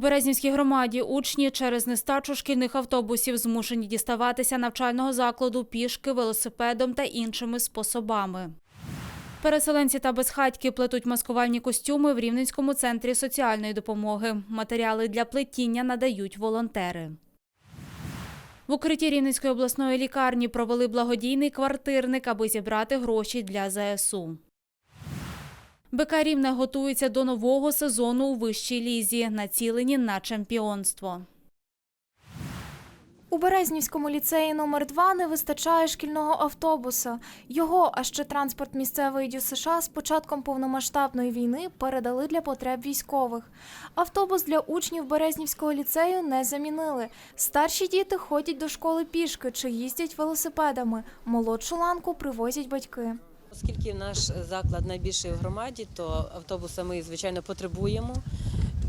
Березнівській громаді учні через нестачу шкільних автобусів змушені діставатися навчального закладу пішки, велосипедом та іншими способами. Переселенці та безхатьки плетуть маскувальні костюми в Рівненському центрі соціальної допомоги. Матеріали для плетіння надають волонтери. В укритті Рівненської обласної лікарні провели благодійний квартирник, аби зібрати гроші для ЗСУ. БК готується до нового сезону у вищій лізі, націлені на чемпіонство. У Березнівському ліцеї номер 2 не вистачає шкільного автобуса. Його, а ще транспорт місцевої ДЮСШ з початком повномасштабної війни передали для потреб військових. Автобус для учнів Березнівського ліцею не замінили. Старші діти ходять до школи пішки чи їздять велосипедами. Молодшу ланку привозять батьки. Оскільки наш заклад найбільший в громаді, то автобуса ми звичайно потребуємо.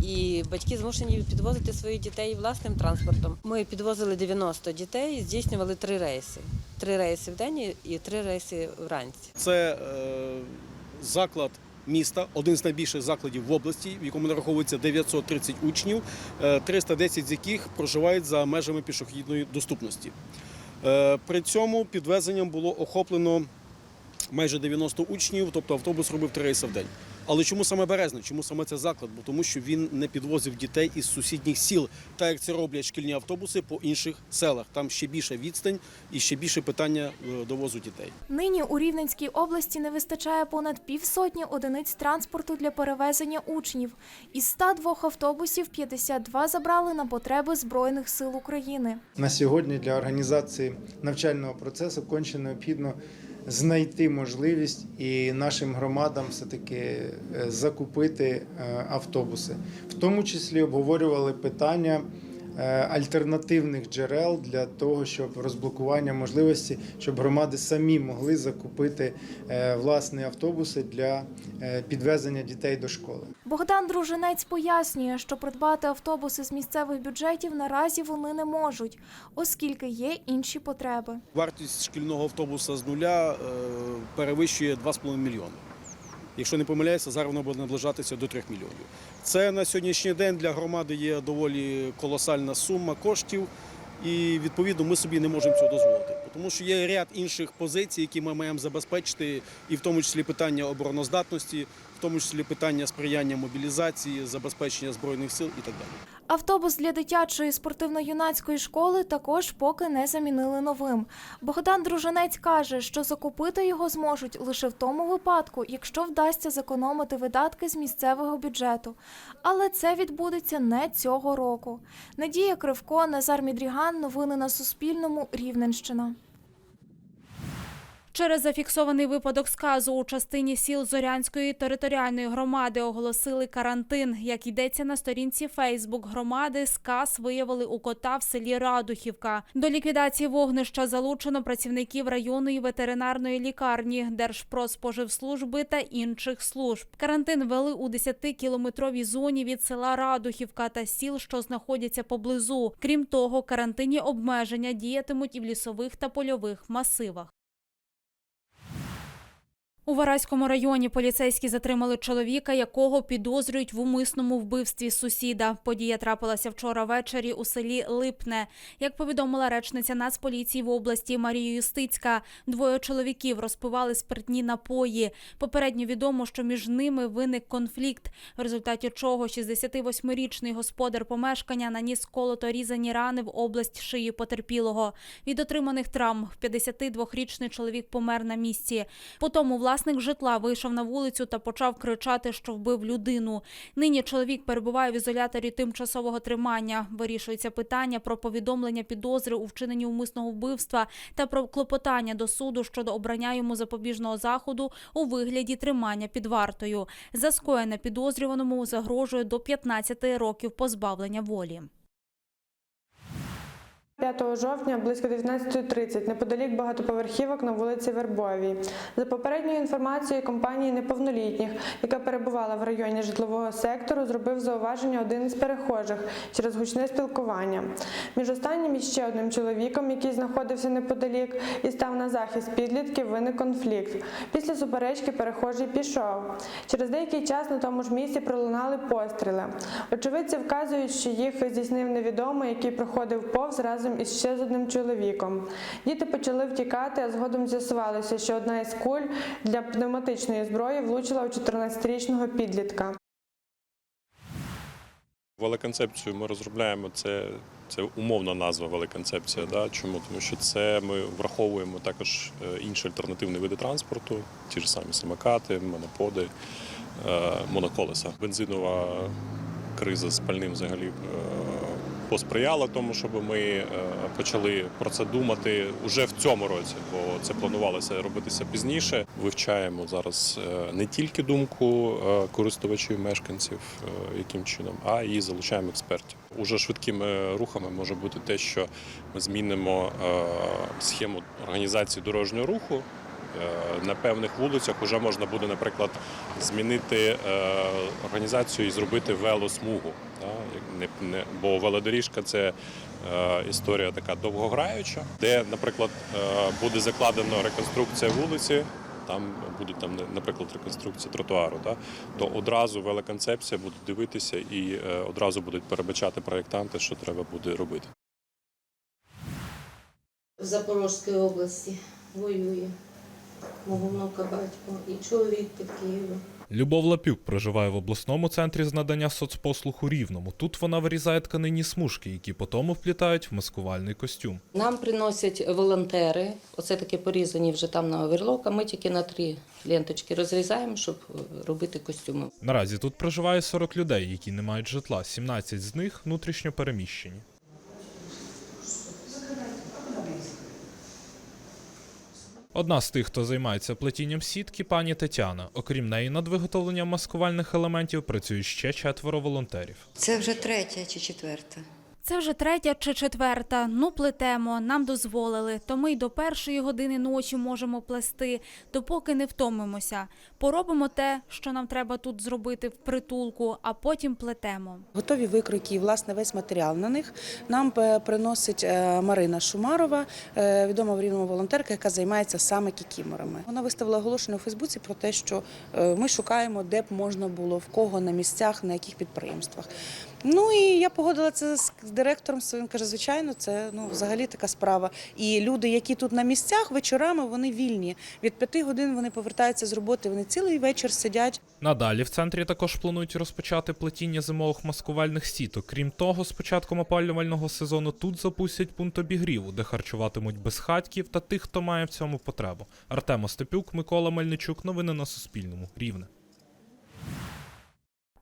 І батьки змушені підвозити своїх дітей власним транспортом. Ми підвозили 90 дітей, здійснювали три рейси: три рейси в день і три рейси вранці. Це е, заклад міста, один з найбільших закладів в області, в якому нараховується 930 учнів, е, 310 з яких проживають за межами пішохідної доступності. Е, При цьому підвезенням було охоплено майже 90 учнів, тобто автобус робив три рейси в день. Але чому саме Березне? Чому саме це заклад? Бо тому, що він не підвозив дітей із сусідніх сіл, так як це роблять шкільні автобуси по інших селах. Там ще більша відстань і ще більше питання е, довозу дітей. Нині у Рівненській області не вистачає понад півсотні одиниць транспорту для перевезення учнів. Із 102 автобусів 52 забрали на потреби Збройних сил України. На сьогодні для організації навчального процесу конче необхідно знайти можливість і нашим громадам все-таки е, закупити е, автобуси. В тому числі обговорювали питання альтернативних джерел для того, щоб розблокування можливості, щоб громади самі могли закупити е, власні автобуси для е, підвезення дітей до школи. Богдан Дружинець пояснює, що придбати автобуси з місцевих бюджетів наразі вони не можуть, оскільки є інші потреби. Вартість шкільного автобуса з нуля е, перевищує 2,5 мільйони. Якщо не помиляюся, зараз воно буде наближатися до 3 мільйонів. Це на сьогоднішній день для громади є доволі колосальна сума коштів, і відповідно ми собі не можемо цього дозволити. Тому що є ряд інших позицій, які ми маємо забезпечити, і в тому числі питання обороноздатності, тому числі питання сприяння мобілізації, забезпечення збройних сил і так далі. Автобус для дитячої спортивно-юнацької школи також поки не замінили новим. Богдан Дружинець каже, що закупити його зможуть лише в тому випадку, якщо вдасться зекономити видатки з місцевого бюджету. Але це відбудеться не цього року. Надія Кривко, Назар Мідріган. Новини на Суспільному. Рівненщина. Через зафіксований випадок сказу у частині сіл Зорянської територіальної громади оголосили карантин. Як йдеться на сторінці Фейсбук громади, сказ виявили у кота в селі Радухівка. До ліквідації вогнища залучено працівників районної ветеринарної лікарні, Держпродспоживслужби та інших служб. Карантин вели у 10-кілометровій зоні від села Радухівка та сіл, що знаходяться поблизу. Крім того, карантинні обмеження діятимуть і в лісових та польових масивах. У Вараському районі поліцейські затримали чоловіка, якого підозрюють в умисному вбивстві сусіда. Подія трапилася вчора ввечері у селі Липне. Як повідомила речниця Нацполіції в області Марія Юстицька, двоє чоловіків розпивали спиртні напої. Попередньо відомо, що між ними виник конфлікт, в результаті чого 68-річний господар помешкання наніс колото різані рани в область шиї потерпілого. Від отриманих травм 52-річний чоловік помер на місці. Потім власник житла вийшов на вулицю та почав кричати, що вбив людину. Нині чоловік перебуває в ізоляторі тимчасового тримання. Вирішується питання про повідомлення підозри у вчиненні умисного вбивства та про клопотання до суду щодо обрання йому запобіжного заходу у вигляді тримання під вартою. За скоєне підозрюваному загрожує до 15 років позбавлення волі. 5 жовтня близько 19.30 неподалік багатоповерхівок на вулиці Вербовій. За попередньою інформацією компанії неповнолітніх, яка перебувала в районі житлового сектору, зробив зауваження один із перехожих через гучне спілкування. Між останнім і ще одним чоловіком, який знаходився неподалік і став на захист підлітків, виник конфлікт. Після суперечки перехожий пішов. Через деякий час на тому ж місці пролунали постріли. Очевидці вказують, що їх здійснив невідомий, який проходив повз разом із ще з одним чоловіком. Діти почали втікати, а згодом з'ясувалося, що одна із куль для пневматичної зброї влучила у 14-річного підлітка. Великонцепцію ми розробляємо. Це, це умовна назва великонцепція. Да? Чому? Тому що це ми враховуємо також е, інші альтернативні види транспорту, ті ж самі самокати, моноподи, е, моноколеса. Бензинова криза з пальним взагалі е, посприяла тому, щоб ми е, почали про це думати уже в цьому році, бо це планувалося робитися пізніше. Вивчаємо зараз е, не тільки думку е, користувачів, мешканців, яким чином, а і залучаємо експертів. Уже швидкими рухами може бути те, що ми змінимо схему організації дорожнього руху. Е, На певних вулицях вже можна буде, наприклад, змінити е, організацію і зробити велосмугу. Бо велодоріжка це е, історія така довгограюча, де, наприклад, буде закладено реконструкція вулиці. Там буде наприклад, реконструкція тротуару, то одразу велоконцепція буде дивитися і одразу будуть передбачати проєктанти, що треба буде робити. в Запорозькій області воює. Мого внука батько і чоловік під Києвом. Любов Лапюк проживає в обласному центрі з надання соцпослуг у Рівному. Тут вона вирізає тканині смужки, які потім вплітають в маскувальний костюм. Нам приносять волонтери, оце такі порізані вже там на оверлок, а ми тільки на три ленточки розрізаємо, щоб робити костюми. Наразі тут проживає 40 людей, які не мають житла. 17 з них внутрішньо переміщені. Одна з тих, хто займається плетінням сітки, пані Тетяна. Окрім неї, над виготовленням маскувальних елементів працюють ще четверо волонтерів. Це вже третя чи четверта. Це вже третя чи четверта. Ну, плетемо, нам дозволили. То ми й до першої години ночі можемо плести, допоки не втомимося. Поробимо те, що нам треба тут зробити в притулку, а потім плетемо. Готові викройки і власне весь матеріал на них нам е, приносить е, Марина Шумарова, е, відома в рівному волонтерка, яка займається саме кікіморами. Вона виставила оголошення у Фейсбуці про те, що ми шукаємо, де б можна було, в кого на місцях, на яких підприємствах. Ну і я погодила це з директором своїм. Каже, звичайно, це ну взагалі така справа. І люди, які тут на місцях вечорами, вони вільні. Від п'яти годин вони повертаються з роботи. Вони цілий вечір сидять. Надалі в центрі також планують розпочати плетіння зимових маскувальних сіток. Крім того, з початком опалювального сезону тут запустять пункт обігріву, де харчуватимуть безхатьків та тих, хто має в цьому потребу. Артем Остапюк, Микола Мельничук. Новини на Суспільному. Рівне.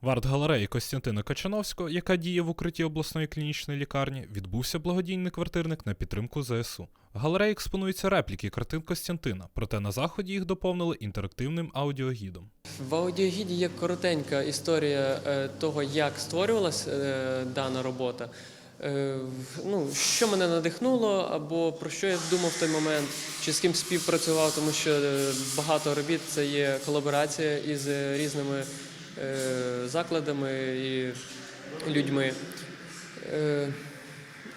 В арт-галереї Костянтина Качановського, яка діє в укритті обласної клінічної лікарні, відбувся благодійний квартирник на підтримку ЗСУ. В галереї експонуються репліки картин Костянтина, проте на заході їх доповнили інтерактивним аудіогідом. В аудіогіді є коротенька історія е, того, як створювалася е, дана робота. Е, Ну, що мене надихнуло, або про що я думав в той момент, чи з ким співпрацював, тому що багато робіт це є колаборація із різними закладами і людьми. Е,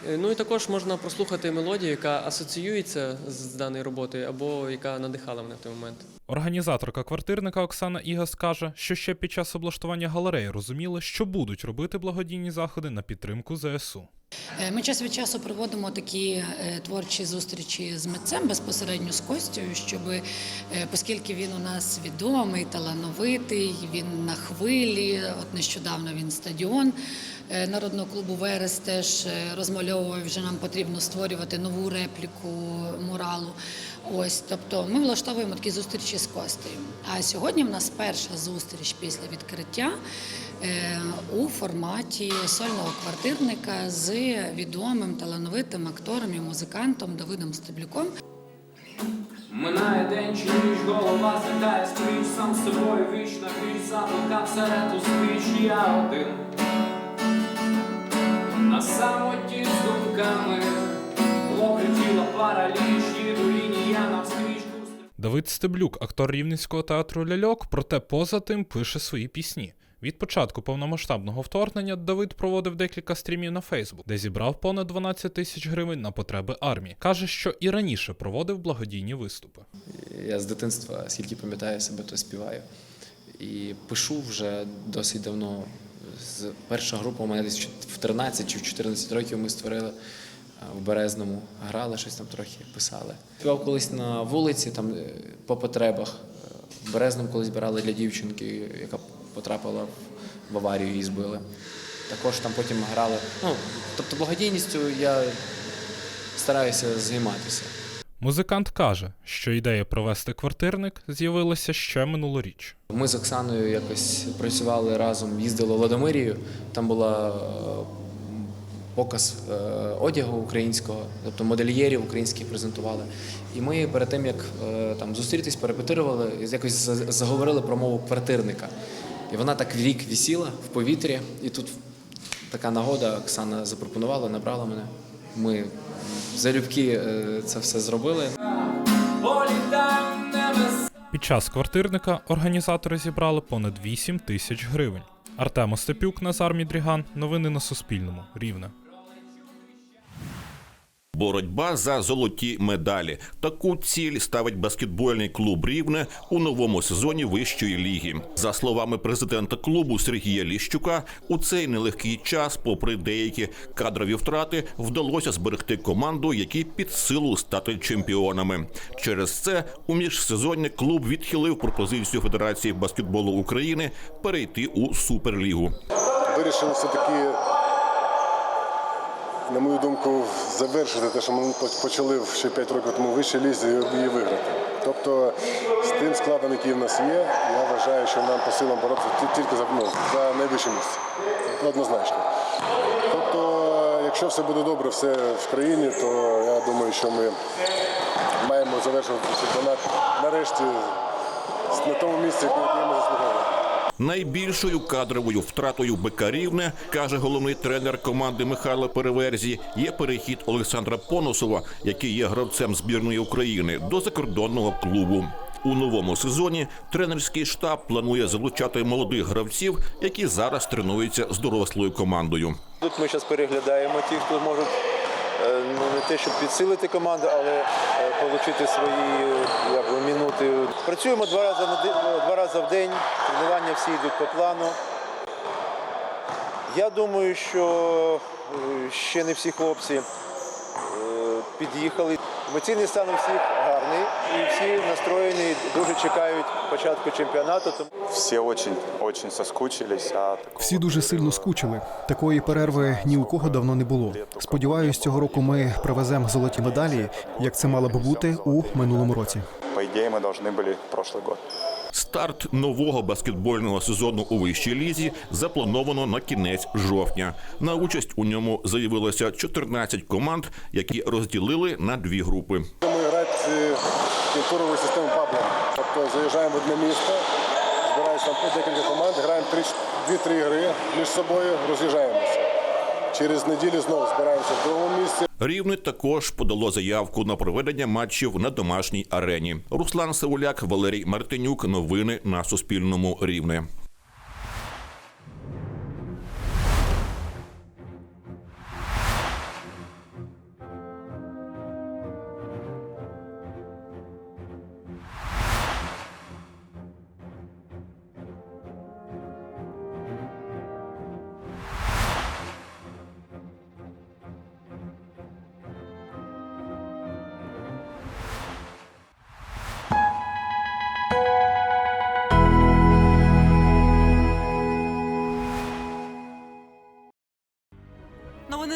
е, Ну і також можна прослухати мелодію, яка асоціюється з даною роботою, або яка надихала мене в той момент. Організаторка квартирника Оксана Ігас каже, що ще під час облаштування галереї розуміли, що будуть робити благодійні заходи на підтримку ЗСУ. Е, Ми час від часу проводимо такі е, творчі зустрічі з митцем безпосередньо з Костю, щоб, е, оскільки він у нас відомий, талановитий, він на хвилі. От нещодавно він стадіон народного клубу Верес теж розмальовував. Вже нам потрібно створювати нову репліку муралу. Ось, тобто ми влаштовуємо такі зустрічі з Костею. А сьогодні в нас перша зустріч після відкриття е, у форматі сольного квартирника з відомим талановитим актором і музикантом Давидом Стеблюком. Минає день, чи ніч голова злітає скрізь сам собою вічно віч заблукав серед узбіч я один на самоті з думками параліч, їду лінія навскрізь. Давид Стеблюк, актор Рівненського театру ляльок, проте поза тим пише свої пісні. Від початку повномасштабного вторгнення Давид проводив декілька стрімів на Фейсбук, де зібрав понад 12 тисяч гривень на потреби армії. Каже, що і раніше проводив благодійні виступи. Я з дитинства, скільки пам'ятаю себе, то співаю. І пишу вже досить давно. З перша група у мене десь в 13 чи в 14 років ми створили в Березному, грали щось там трохи писали. Співав колись на вулиці, там е, по потребах. Е, В Березному колись брали для дівчинки, яка потрапила в- аварію, її збили. Також там потім грали. Ну, тобто благодійністю я стараюся займатися. Музикант каже, що ідея провести квартирник з'явилася ще минулоріч. Ми з Оксаною якось працювали разом, їздили в Ладомирію. Там була е, показ е, одягу українського, тобто модельєрів українських презентували. І ми перед тим як е, там зустрітись, перепетирували, якось за- заговорили про мову квартирника. І вона так рік вісіла в повітрі, і тут така нагода Оксана запропонувала, набрала мене. Ми залюбки е, це все зробили. Під час квартирника організатори зібрали понад 8 тисяч гривень. Артем Остапюк, Назар Мідріган. Новини на Суспільному. Рівне. Боротьба за золоті медалі. Таку ціль ставить баскетбольний клуб Рівне у новому сезоні вищої ліги. За словами президента клубу Сергія Ліщука, у цей нелегкий час, попри деякі кадрові втрати, вдалося зберегти команду, які під силу стати чемпіонами. Через це у міжсезоння клуб відхилив пропозицію Федерації баскетболу України перейти у суперлігу. Вирішили все-таки, на мою думку, завершити те, що ми почали ще 5 років тому в вищій лізі і її виграти. Тобто з тим складом, який в нас є, я вважаю, що нам по силам боротися тільки за, ну, за найвище місце. Однозначно. Тобто, якщо все буде добре, все в країні, то я думаю, що ми маємо завершувати чемпіонат нарешті на тому місці, яке ми заслуговуємо. Найбільшою кадровою втратою БК каже головний тренер команди Михайло Переверзі, є перехід Олександра Поносова, який є гравцем збірної України, до закордонного клубу. У новому сезоні тренерський штаб планує залучати молодих гравців, які зараз тренуються з дорослою командою. Тут ми зараз переглядаємо ті, хто е, ну, не те, щоб підсилити команду, але е, отримати свої е, як би, минути. Працюємо два рази, на два рази в день, тренування всі йдуть по плану. Я думаю, що е, ще не всі хлопці е, під'їхали. Емоційний стан у всіх гарний і всі настроєні, дуже чекають початку чемпіонату. Тому Все очень, очень соскучились. А Всі дуже сильно скучили. Такої перерви ні у кого давно не було. Сподіваюсь, цього року ми привеземо золоті медалі, як це мало би бути у минулому році. по идее мы должны были прошлый год. Старт нового баскетбольного сезону у вищій лізі заплановано на кінець жовтня. На участь у ньому заявилося 14 команд, які розділили на дві групи. Ми грати кінтурову систему паблом. Тобто заїжджаємо в одне місто, збирається там декілька команд, граємо 2-3 гри між собою, роз'їжджаємося. Через неділю знову збираємося в другому місці. Рівне також подало заявку на проведення матчів на домашній арені. Руслан Савуляк, Валерій Мартинюк. Новини на Суспільному Рівне.